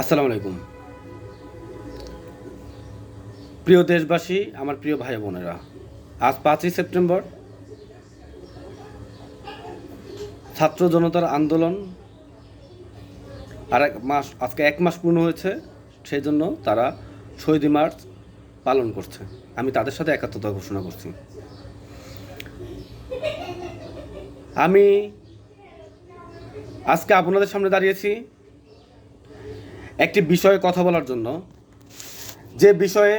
আসসালামু আলাইকুম। প্রিয় দেশবাসী, আমার প্রিয় ভাই বোনেরা, আজ পাঁচই সেপ্টেম্বর। ছাত্র জনতার আন্দোলন আর এক মাস, আজকে এক মাস পূর্ণ হয়েছে, সেই জন্য তারা শহীদ মার্চ পালন করছে। আমি তাদের সাথে একাত্মতা ঘোষণা করছি। আমি আজকে আপনাদের সামনে দাঁড়িয়েছি একটি বিষয়ে কথা বলার জন্য। যে বিষয়ে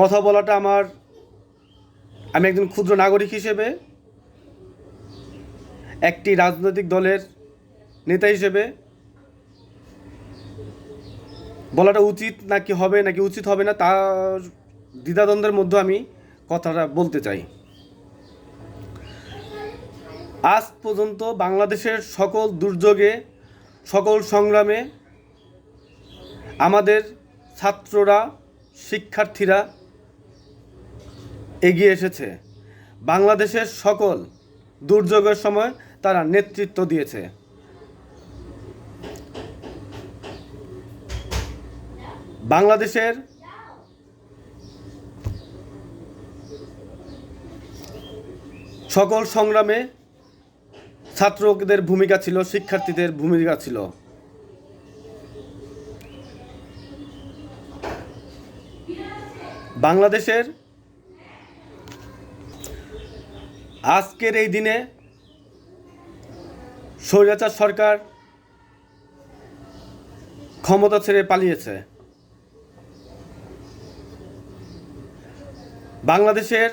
কথা বলাটা আমার, আমি একজন ক্ষুদ্র নাগরিক হিসেবে, একটি রাজনৈতিক দলের নেতা হিসেবে বলাটা উচিত নাকি হবে, নাকি উচিত হবে না, তার দ্বিধাদ্বন্দ্বের মধ্যে আমি কথাটা বলতে চাই। আজ পর্যন্ত বাংলাদেশের সকল দুর্যোগে, সকল সংগ্রামে আমাদের ছাত্ররা, শিক্ষার্থীরা এগিয়ে এসেছে। বাংলাদেশের সকল দুর্যোগের সময় তারা নেতৃত্ব দিয়েছে। বাংলাদেশের সকল সংগ্রামে ছাত্রদের ভূমিকা ছিল, শিক্ষার্থীদের ভূমিকা ছিল। বাংলাদেশের আজকের এই দিনে স্বৈরাচার সরকার ক্ষমতা ছেড়ে পালিয়েছে। বাংলাদেশের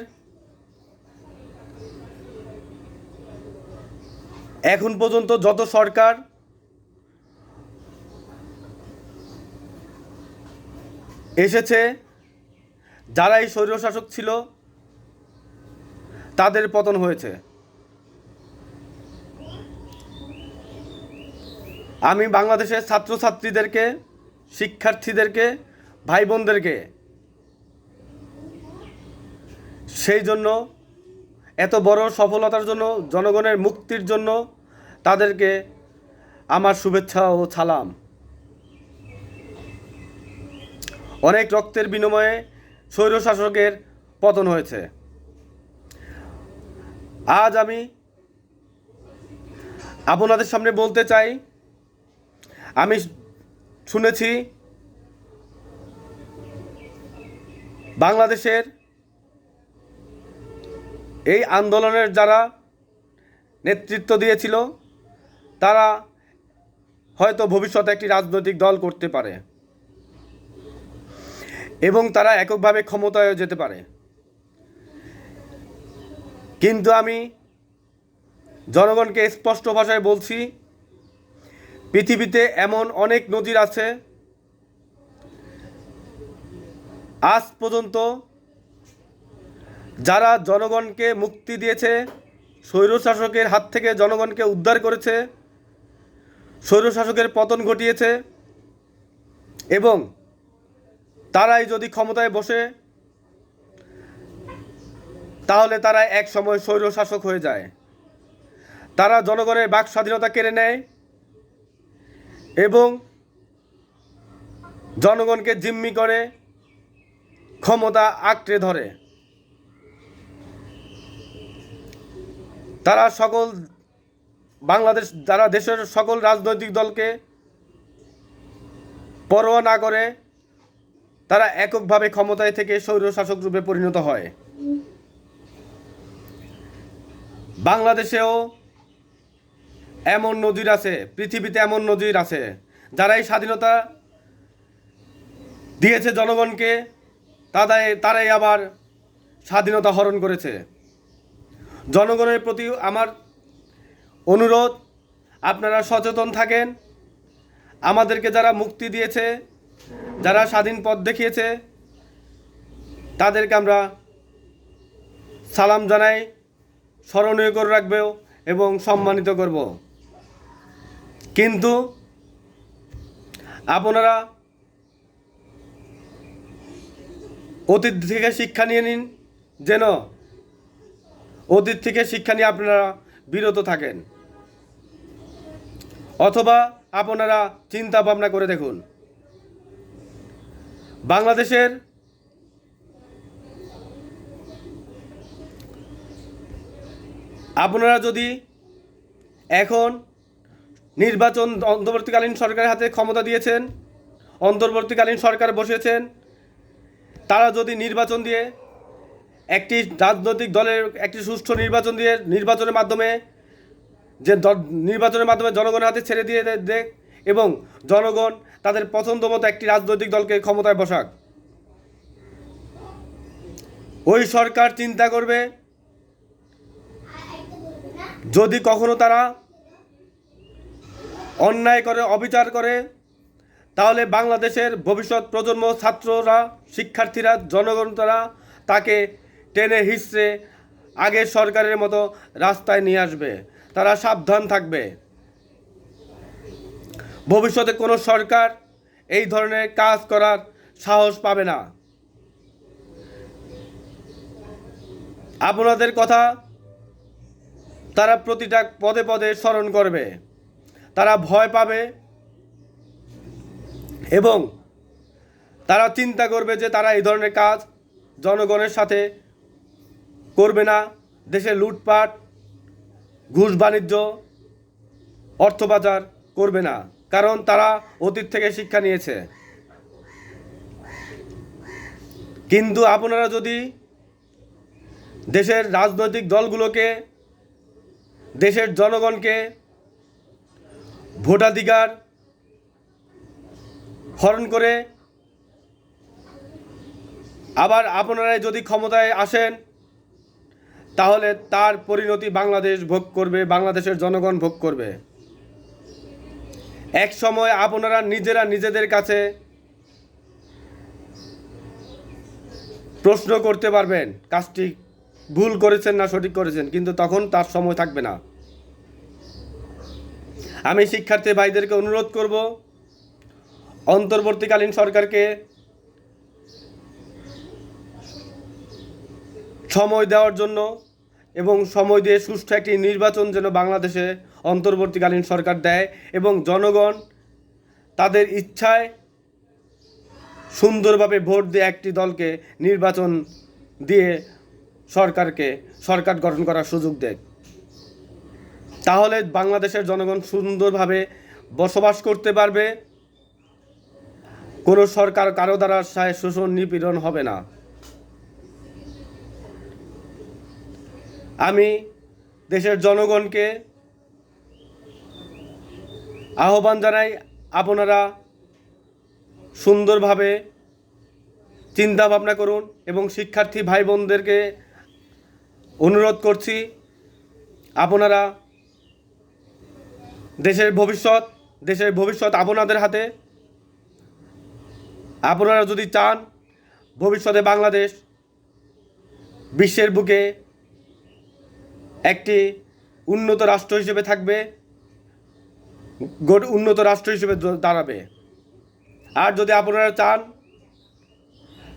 এখন পর্যন্ত যত সরকার এসেছে যারা এই স্বৈরশাসক ছিল, তাদের পতন হয়েছে। আমি বাংলাদেশের ছাত্রছাত্রীদেরকে, শিক্ষার্থীদেরকে ভাই বোনদেরকে সেই জন্য, এত বড় সফলতার জন্য, জনগণের মুক্তির জন্য তাদেরকে আমার শুভেচ্ছা ও সালাম। অনেক রক্তের বিনিময়ে স্বৈরশাসকের পতন হয়েছে। আজ আমি আপনাদের সামনে বলতে চাই, আমি শুনেছি বাংলাদেশের এই আন্দোলনের যারা নেতৃত্ব দিয়েছিল তারা হয়তো ভবিষ্যতে একটি রাজনৈতিক দল করতে পারে এবং তারা এককভাবে ক্ষমতায় যেতে পারে। কিন্তু আমি জনগণকে স্পষ্ট ভাষায় বলছি, পৃথিবীতে এমন অনেক নজির আছে, আজ পর্যন্ত যারা জনগণকে মুক্তি দিয়েছে, স্বৈরশাসকের হাত থেকে জনগণকে উদ্ধার করেছে স্বৈরশাসকের পতন ঘটিয়েছে এবং তারাই যদি ক্ষমতায় বসে, তাহলে তারা এক সময় স্বৈরশাসক হয়ে যায়। তারা জনগণের বাক স্বাধীনতা কেড়ে নেয় এবং জনগণকে জিম্মি করে ক্ষমতা আঁকড়ে ধরে। তারা সকল বাংলাদেশ যারা দেশের সকল রাজনৈতিক দলকে পরোয়া না করে, তারা এককভাবে ক্ষমতায় থেকে স্বৈরশাসক রূপে পরিণত হয়। বাংলাদেশেও এমন নজির আছে, পৃথিবীতে এমন নজির আছে যারা এই স্বাধীনতা দিয়েছে জনগণকে তাদের তারাই আবার স্বাধীনতা হরণ করেছে। জনগণের প্রতি আমার অনুরোধ, আপনারা সচেতন থাকেন। আমাদেরকে যারা মুক্তি দিয়েছে, যারা স্বাধীন পথ দেখিয়েছে, তাদেরকে আমরা সালাম জানাই, স্মরণীয় করে রাখবেও এবং সম্মানিত করব। কিন্তু আপনারা অতীত থেকে শিক্ষা নিয়ে নিন, যেন অতীত থেকে শিক্ষা নিয়ে আপনারা বিরত থাকেন। অথবা আপনারা চিন্তা ভাবনা করে দেখুন। বাংলাদেশের আপনারা যদি এখন নির্বাচন অন্তর্বর্তীকালীন সরকারের হাতে ক্ষমতা দিয়েছেন, অন্তর্বর্তীকালীন সরকার বসেছেন, তারা যদি নির্বাচন দিয়ে একটি রাজনৈতিক দলের একটি সুষ্ঠু নির্বাচন দিয়ে নির্বাচনের মাধ্যমে যে নির্বাচনের মাধ্যমে জনগণের হাতে ছেড়ে দিয়ে দেখ এবং জনগণ তাদের পছন্দ মতো একটি রাজনৈতিক দলকে ক্ষমতায় বসাক। ওই সরকার চিন্তা করবে যদি কখনো তারা অন্যায় করে, অবিচার করে, তাহলে বাংলাদেশের ভবিষ্যৎ প্রজন্ম, ছাত্ররা, শিক্ষার্থীরা, জনগণ তারা তাকে টেনে হিসড়ে আগের সরকারের মতো রাস্তায় নিয়ে আসবে। তারা সাবধান থাকবে। ভবিষ্যতে কোনো সরকার এই ধরনের কাজ করার সাহস পাবে না। আপনাদের কথা তারা প্রতিটা পদে পদে স্মরণ করবে। তারা ভয় পাবে এবং তারা চিন্তা করবে যে তারা এই ধরনের কাজ জনগণের সাথে করবে না। দেশে লুটপাট, ঘুষ বাণিজ্য, অর্থ পাচার করবে না, কারণ তারা অতীত থেকে শিক্ষা নিয়েছে। কিন্তু আপনারা যদি দেশের রাজনৈতিক দলগুলোকে, দেশের জনগণকে ভোটাধিকার হরণ করে আবার আপনারাই যদি ক্ষমতায় আসেন তাহলে তার পরিণতি বাংলাদেশ ভোগ করবে, বাংলাদেশের জনগণ ভোগ করবে। এক সময় আপনারা নিজেরা নিজেদের কাছে প্রশ্ন করতে পারবেন, কাজটি ভুল করেছেন না সঠিক করেছেন, কিন্তু তখন তার সময় থাকবে না। আমি শিক্ষার্থী ভাইদেরকে অনুরোধ করব, অন্তর্বর্তীকালীন সরকারকে সময় দেওয়ার জন্য এবং সময় দিয়ে সুষ্ঠু একটি নির্বাচন যেন বাংলাদেশে অন্তর্বর্তীকালীন সরকার দেয় এবং জনগণ তাদের ইচ্ছায় সুন্দরভাবে ভোট দিয়ে একটি দলকে নির্বাচন দিয়ে সরকারকে, সরকার গঠন করার সুযোগ দেয়। তাহলে বাংলাদেশের জনগণ সুন্দরভাবে বসবাস করতে পারবে। কোনো সরকার কারও দ্বারা শোষণ নিপীড়ন হবে না। আমি দেশের জনগণকে আহ্বান জানাই আপনারা সুন্দরভাবে চিন্তা ভাবনা করুন এবং শিক্ষার্থী ভাই বোনদেরকে অনুরোধ করছি, আপনারা দেশের ভবিষ্যৎ দেশের ভবিষ্যৎ আপনাদের হাতে। আপনারা যদি চান ভবিষ্যতে বাংলাদেশ বিশ্বের বুকে একটি উন্নত রাষ্ট্র হিসেবে থাকবে উন্নত রাষ্ট্র হিসেবে দাঁড়াবে। আর যদি আপনারা চান,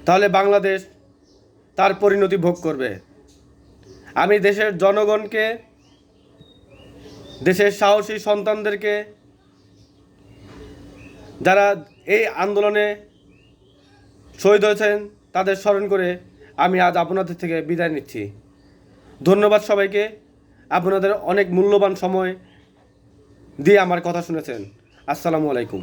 তাহলে বাংলাদেশ তার পরিণতি ভোগ করবে। আমি দেশের জনগণকে, দেশের সাহসী সন্তানদেরকে, যারা এই আন্দোলনে শহীদ হয়েছেন, তাদের স্মরণ করে আমি আজ আপনাদের থেকে বিদায় নিচ্ছি। ধন্যবাদ সবাইকে। আপনাদের অনেক মূল্যবান সময় দিয়ে আমার কথা শুনেছেন। আসসালামু আলাইকুম।